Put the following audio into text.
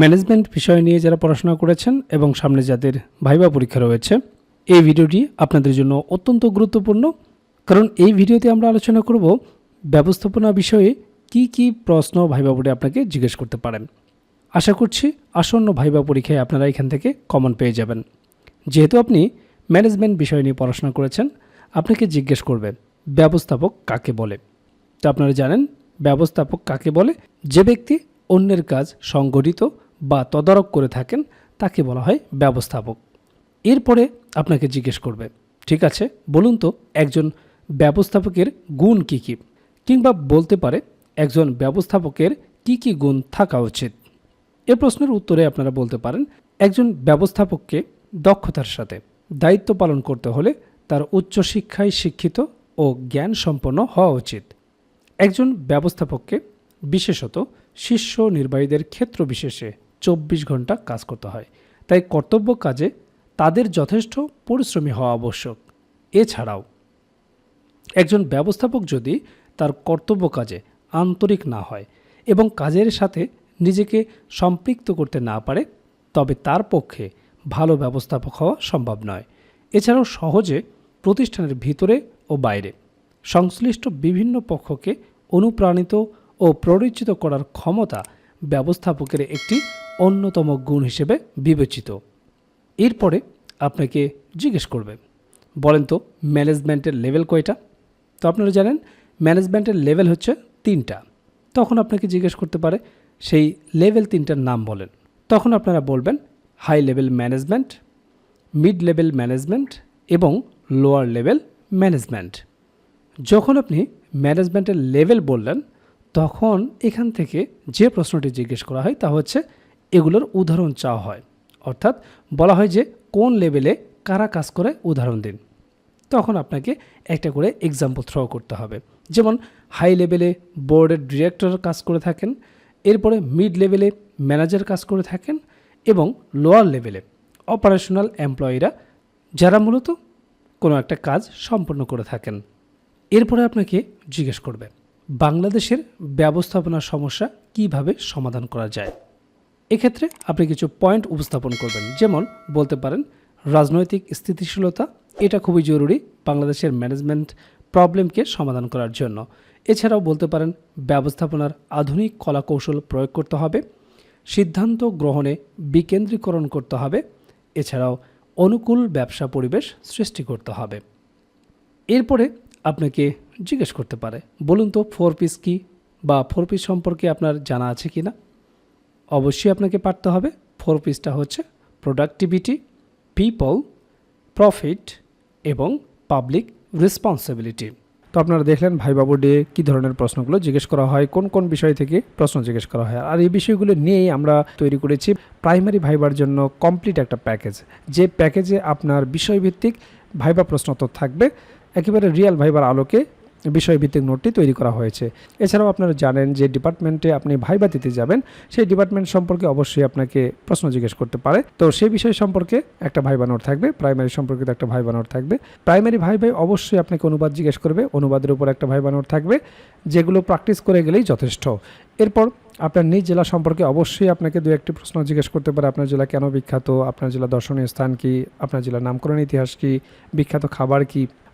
Management বিষয় নিয়ে যারা পড়াশোনা করেছেন এবং সামনে যাদের ভাইবা পরীক্ষা রয়েছে, এই ভিডিওটি আপনাদের জন্য অত্যন্ত গুরুত্বপূর্ণ। কারণ এই ভিডিওতে আমরা আলোচনা করব ব্যবস্থাপনা বিষয়ে কি কি প্রশ্ন ভাইবা বোর্ডে আপনাকে জিজ্ঞেস করতে পারেন। আশা করছি আসন্ন ভাইবা পরীক্ষায় আপনারা এখান থেকে কমন পেয়ে যাবেন। যেহেতু আপনি ম্যানেজমেন্ট বিষয় নিয়ে পড়াশোনা করেছেন, আপনাকে জিজ্ঞেস করবে, ব্যবস্থাপক কাকে বলে? তো আপনারা জানেন, ব্যবস্থাপক কাকে বলে? যে ব্যক্তি অন্যের কাজ সংগঠিত বা তদারক করে থাকেন, তাকে বলা হয় ব্যবস্থাপক। এরপরে আপনাকে জিজ্ঞেস করবে, ঠিক আছে, বলুন তো একজন ব্যবস্থাপকের গুণ কী কী? কিংবা বলতে পারে, একজন ব্যবস্থাপকের কি কি গুণ থাকা উচিত? এ প্রশ্নের উত্তরে আপনারা বলতে পারেন, একজন ব্যবস্থাপককে দক্ষতার সাথে দায়িত্ব পালন করতে হলে তার উচ্চশিক্ষায় শিক্ষিত ও জ্ঞান সম্পন্ন হওয়া উচিত। একজন ব্যবস্থাপককে বিশেষত শীর্ষ নির্বাহীদের ক্ষেত্র বিশেষে চব্বিশ ঘণ্টা কাজ করতে হয়। তাই কর্তব্য কাজে তাদের যথেষ্ট পরিশ্রমী হওয়া আবশ্যক। এছাড়াও, একজন ব্যবস্থাপক যদি তার কর্তব্য কাজে আন্তরিক না হয় এবং কাজের সাথে নিজেকে সম্পৃক্ত করতে না পারে, তবে তার পক্ষে ভালো ব্যবস্থাপক হওয়া সম্ভব নয়। এছাড়াও সহজে প্রতিষ্ঠানের ভিতরে ও বাইরে সংশ্লিষ্ট বিভিন্ন পক্ষকে অনুপ্রাণিত ও প্ররোচিত করার ক্ষমতা ব্যবস্থাপকের একটি অন্যতম গুণ হিসেবে বিবেচিত। এরপরে আপনাকে জিজ্ঞেস করবে, বলেন তো ম্যানেজমেন্টের লেভেল কয়টা? তো আপনারা জানেন ম্যানেজমেন্টের লেভেল হচ্ছে তিনটা। তখন আপনাকে জিজ্ঞেস করতে পারে, সেই লেভেল তিনটার নাম বলেন। তখন আপনারা বলবেন, high level management, mid level management এবং লোয়ার লেভেল ম্যানেজমেন্ট। যখন আপনি ম্যানেজমেন্টের লেভেল বললেন, তখন এখান থেকে যে প্রশ্নটি জিজ্ঞেস করা হয় তা হচ্ছে এগুলোর উদাহরণ চাওয়া হয়। অর্থাৎ বলা হয় যে কোন লেভেলে কারা কাজ করে উদাহরণ দিন। তখন আপনাকে একটা করে এক্সাম্পল থ্রো করতে হবে। যেমন হাই লেভেলে বোর্ডের ডিরেক্টর কাজ করে থাকেন, এরপরে মিড লেভেলে ম্যানেজার কাজ করে থাকেন এবং লোয়ার লেভেলে অপারেশনাল এমপ্লয়িরা যারা মূলত কোনো একটা কাজ সম্পন্ন করে থাকেন। এরপরে আপনাকে জিজ্ঞেস করবে, বাংলাদেশের ব্যবস্থাপনা সমস্যা কীভাবে সমাধান করা যায়? এক্ষেত্রে আপনি কিছু পয়েন্ট উপস্থাপন করবেন। যেমন বলতে পারেন, রাজনৈতিক স্থিতিশীলতা, এটা খুবই জরুরি বাংলাদেশের ম্যানেজমেন্ট প্রবলেমকে সমাধান করার জন্য। এছাড়াও বলতে পারেন, ব্যবস্থাপনার আধুনিক কলাকৌশল প্রয়োগ করতে হবে, সিদ্ধান্ত গ্রহণে বিকেন্দ্রীকরণ করতে হবে, এছাড়াও অনুকূল ব্যবসা পরিবেশ সৃষ্টি করতে হবে। এরপরে আপনাকে জিজ্ঞেস করতে পারে, বলুন তো ফোর পিস কী বা ফোর পিস সম্পর্কে আপনার জানা আছে কি না অবশ্যই আপনাকে পারতে হবে। ফোর পিসটা হচ্ছে প্রোডাক্টিভিটি পিপল প্রফিট এবং পাবলিক রেসপন্সিবিলিটি তো আপনারা দেখলেন ভাই বাবু ডে কী ধরনের প্রশ্নগুলো জিজ্ঞেস করা হয়, কোন কোন বিষয় থেকে প্রশ্ন জিজ্ঞেস করা হয়। আর এই বিষয়গুলো নিয়েই আমরা তৈরি করেছি প্রাইমারি ভাইবার জন্য কমপ্লিট একটা প্যাকেজ যে প্যাকেজে আপনার বিষয়ভিত্তিক ভাইবা প্রশ্ন তো থাকবে, একেবারে রিয়েল ভাইবার আলোকে বিষয়ভিত্তিক নোটটি তৈরি করা হয়েছে। এছাড়াও আপনারা জানেন যে ডিপার্টমেন্টে আপনি ভাইবা দিতে যাবেন, সেই ডিপার্টমেন্ট সম্পর্কে অবশ্যই আপনাকে প্রশ্ন জিজ্ঞেস করতে পারে। তো সেই বিষয় সম্পর্কে একটা ভাইবা নোট থাকবে, প্রাইমারি সম্পর্কিত একটা ভাইবা নোট থাকবে। প্রাইমারি ভাই ভাই অবশ্যই আপনাকে অনুবাদ জিজ্ঞেস করবে, অনুবাদের উপর একটা ভাইবা নোট থাকবে, যেগুলো প্র্যাকটিস করে গেলেই যথেষ্ট। এরপর আপনার নিজ জেলা সম্পর্কে অবশ্যই আপনাকে দু একটি প্রশ্ন জিজ্ঞেস করতে পারে, আপনার জেলা কেন বিখ্যাত, আপনার জেলা দর্শনীয় স্থান কি, আপনার জেলার নামকরণ ইতিহাস কি, বিখ্যাত খাবার কি